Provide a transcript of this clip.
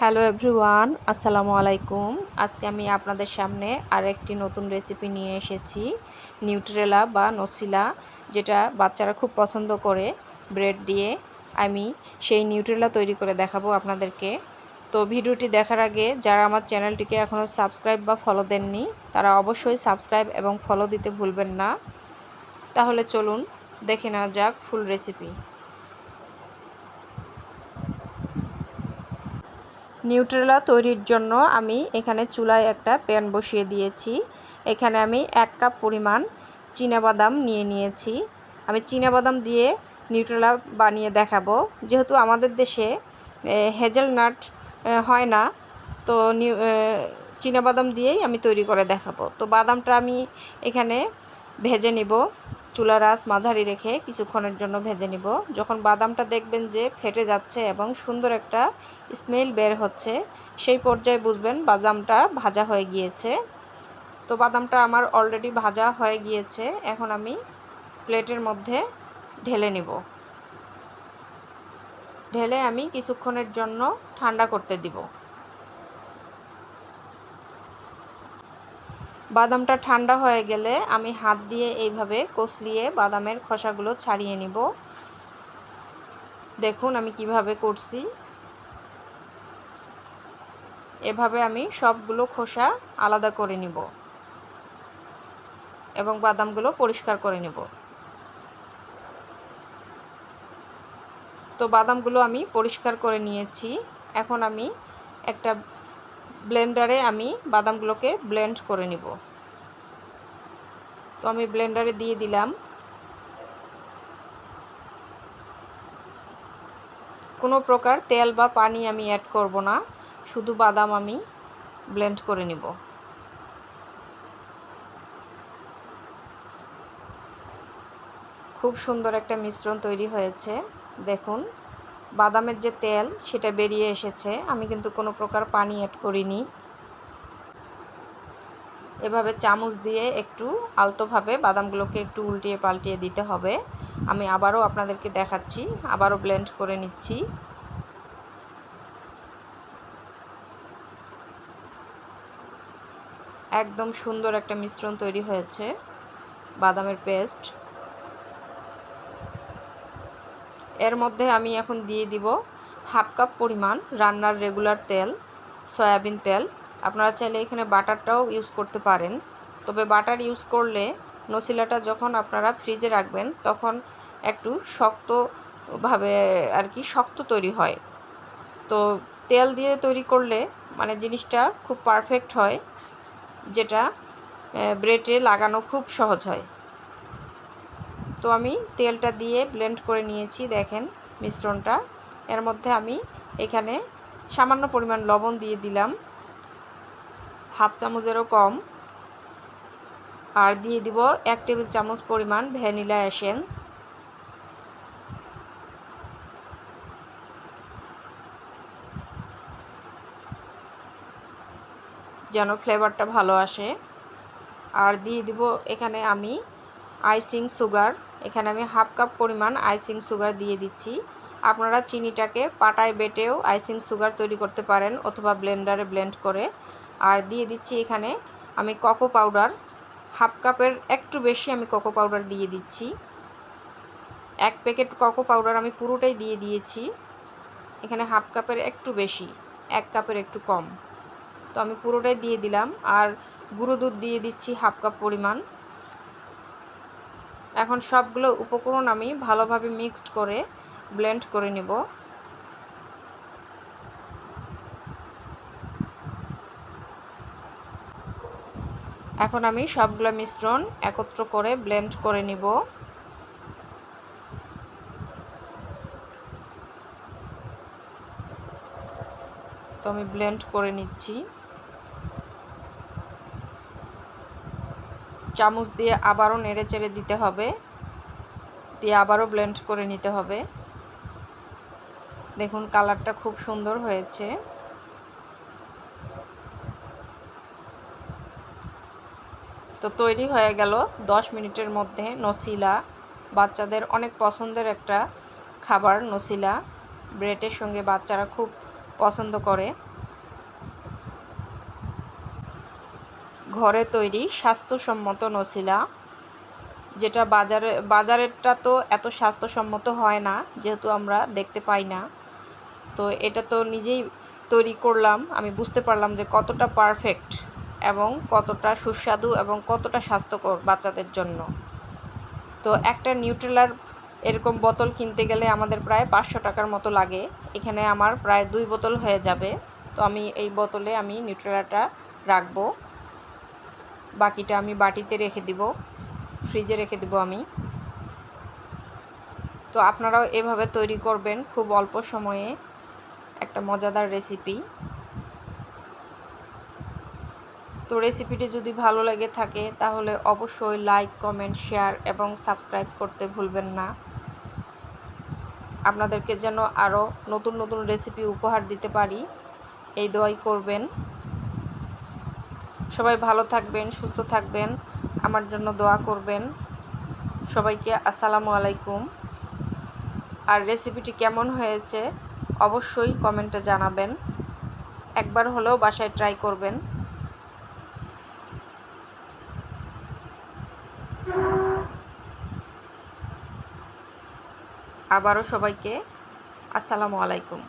Hello everyone আসসালামু আলাইকুম আজকে আমি আপনাদের সামনে আরেকটি নতুন রেসিপি নিয়ে এসেছি নিউট্রেলা বা নসিলা যেটা বাচ্চারা খুব পছন্দ করে ব্রেড দিয়ে। আমি সেই নিউট্রেলা তৈরি করে দেখাবো আপনাদেরকে। তো ভিডিওটি দেখার আগে যারা আমার চ্যানেলটিকে এখনও সাবস্ক্রাইব বা ফলো দেননি, তারা অবশ্যই সাবস্ক্রাইব এবং ফলো দিতে ভুলবেন না। তাহলে চলুন, দেখে নেওয়া যাক ফুল রেসিপি নিউট্রেলা তৈরির জন্য আমি এখানে চুলায় একটা প্যান বসিয়ে দিয়েছি। এখানে আমি এক কাপ পরিমাণ বাদাম নিয়ে নিয়েছি। আমি বাদাম দিয়ে নিউট্রেলা বানিয়ে দেখাবো। যেহেতু আমাদের দেশে হেজেলনাট হয় না, তো বাদাম দিয়েই আমি তৈরি করে দেখাবো। তো বাদামটা আমি এখানে ভেজে নিব। চুলার আঁচ মাঝারি রেখে কিছুক্ষণের জন্য ভেজে নিব। যখন বাদামটা দেখবেন যে ফেটে যাচ্ছে এবং সুন্দর একটা স্মেল বের হচ্ছে, সেই পর্যায়ে বুঝবেন বাদামটা ভাজা হয়ে গিয়েছে। তো বাদামটা আমার অলরেডি ভাজা হয়ে গিয়েছে, এখন আমি প্লেটের মধ্যে ঢেলে নিব। ঢেলে আমি কিছুক্ষণের জন্য ঠান্ডা করতে দিব। বাদামটা ঠান্ডা হয়ে গেলে আমি হাত দিয়ে এইভাবে কষলিয়ে বাদামের খোসাগুলো ছাড়িয়ে নিব। দেখুন আমি কীভাবে করছি। এভাবে আমি সবগুলো খোসা আলাদা করে নিব এবং বাদামগুলো পরিষ্কার করে নেব। তো বাদামগুলো আমি পরিষ্কার করে নিয়েছি। এখন আমি একটা ব্লেন্ডারে আমি বাদামগুলোকে ব্লেন্ড করে নিব। তো আমি ব্লেন্ডারে দিয়ে দিলাম। কোনো প্রকার তেল বা পানি আমি অ্যাড করব না, শুধু বাদাম আমি ব্লেন্ড করে নিব। খুব সুন্দর একটা মিশ্রণ তৈরি হয়েছে, দেখুন। বাদামের যে তেল, সেটা বেরিয়ে এসেছে। আমি কিন্তু কোনো প্রকার পানি অ্যাড করিনি। এভাবে চামচ দিয়ে একটু আলতোভাবে বাদামগুলোকে একটু উল্টিয়ে পাল্টিয়ে দিতে হবে। আমি আবারও আপনাদেরকে দেখাচ্ছি, আবারও ব্লেন্ড করে নিচ্ছি। একদম সুন্দর একটা মিশ্রণ তৈরি হয়েছে বাদামের পেস্ট এর মধ্যে আমি এখন দিয়ে দিব হাফ কাপ পরিমাণ রান্নার রেগুলার তেল, সয়াবিন তেল। আপনারা চাইলে এখানে বাটারটাও ইউজ করতে পারেন। তবে বাটার ইউজ করলে নসিলাটা যখন আপনারা ফ্রিজে রাখবেন, তখন একটু শক্তভাবে আর কি শক্ত তৈরি হয়। তো তেল দিয়ে তৈরি করলে মানে জিনিসটা খুব পারফেক্ট হয়, যেটা ব্রেডে লাগানো খুব সহজ হয়। তো আমি তেলটা দিয়ে ব্লেন্ড করে নিয়েছি, দেখেন মিশ্রণটা। এর মধ্যে আমি এখানে সামান্য পরিমাণ লবণ দিয়ে দিলাম। হাফ চামচেরও কম। আর দিয়ে দিব এক টেবিল চামচ পরিমাণ ভ্যানিলা এসেন্স। যেন ফ্লেভারটা ভালো আসে। আর দিয়ে দিব এখানে আমি আইসিং সুগার। এখানে আমি হাফ কাপ পরিমাণ আইসিং সুগার দিয়ে দিচ্ছি। আপনারা চিনিটাকে পাটায় বেটেও আইসিং সুগার তৈরি করতে পারেন অথবা ব্লেন্ডারে ব্লেন্ড করে। আর দিয়ে দিচ্ছি এখানে আমি কোকো পাউডার। হাফ কাপের একটু বেশি আমি কোকো পাউডার দিয়ে দিচ্ছি। এক প্যাকেট কোকো পাউডার আমি পুরোটাই দিয়ে দিয়েছি। এখানে হাফ কাপের একটু বেশি, এক কাপের একটু কম। তো আমি পুরোটাই দিয়ে দিলাম। আর গুঁড়ো দুধ দিয়ে দিচ্ছি হাফ কাপ পরিমাণ। এখন সবগুলো উপকরণ আমি ভালোভাবে মিক্সড করে ব্লেন্ড করে নেব। এখন আমি সবগুলো মিশ্রণ একত্র করে ব্লেন্ড করে নিব। তো আমি ব্লেন্ড করে নিচ্ছি। চামচ দিয়ে আবারও নেড়ে চেড়ে দিতে হবে। দিয়ে আবারও ব্লেন্ড করে নিতে হবে। দেখুন কালারটা খুব সুন্দর হয়েছে। তো তৈরি হয়ে গেল দশ মিনিটের মধ্যে নসিলা। বাচ্চাদের অনেক পছন্দের একটা খাবার নসিলা। ব্রেডের সঙ্গে বাচ্চারা খুব পছন্দ করে। ঘরে তৈরি স্বাস্থ্যসম্মত নসিলা যেটা বাজারে, বাজারেরটা তো এত স্বাস্থ্যসম্মত হয় না, যেহেতু আমরা দেখতে পাই না। তো এটা তো নিজেই তৈরি করলাম, আমি বুঝতে পারলাম যে কতটা পারফেক্ট এবং কতটা সুস্বাদু এবং কতটা স্বাস্থ্যকর বাচ্চাদের জন্য। তো একটা নিউট্রেলার এরকম বোতল কিনতে গেলে আমাদের প্রায় পাঁচশো টাকার মতো লাগে, এখানে আমার প্রায় দুই বোতল হয়ে যাবে। তো আমি এই বোতলে আমি নিউট্রেলাটা রাখব। বাকিটা আমি বাটিতে রেখে দিব, ফ্রিজে রেখে দিব আমি। তো আপনারাও এভাবে তৈরি করবেন খুব অল্প সময়ে। একটা মজাদার রেসিপি। তো রেসিপিটি যদি ভালো লেগে থাকে, তাহলে অবশ্যই লাইক, কমেন্ট, শেয়ার এবং সাবস্ক্রাইব করতে ভুলবেন না। আপনাদেরকে যেন আরও নতুন নতুন রেসিপি উপহার দিতে পারি, এই দোয়াই করবেন। সবাই ভালো থাকবেন, সুস্থ থাকবেন, আমার জন্য দোয়া করবেন। সবাইকে আসসালামু আলাইকুম। আর রেসিপিটি কেমন হয়েছে অবশ্যই কমেন্টে জানাবেন। একবার হলেও বাসায় ট্রাই করবেন। আবারও সবাইকে আসসালামু আলাইকুম।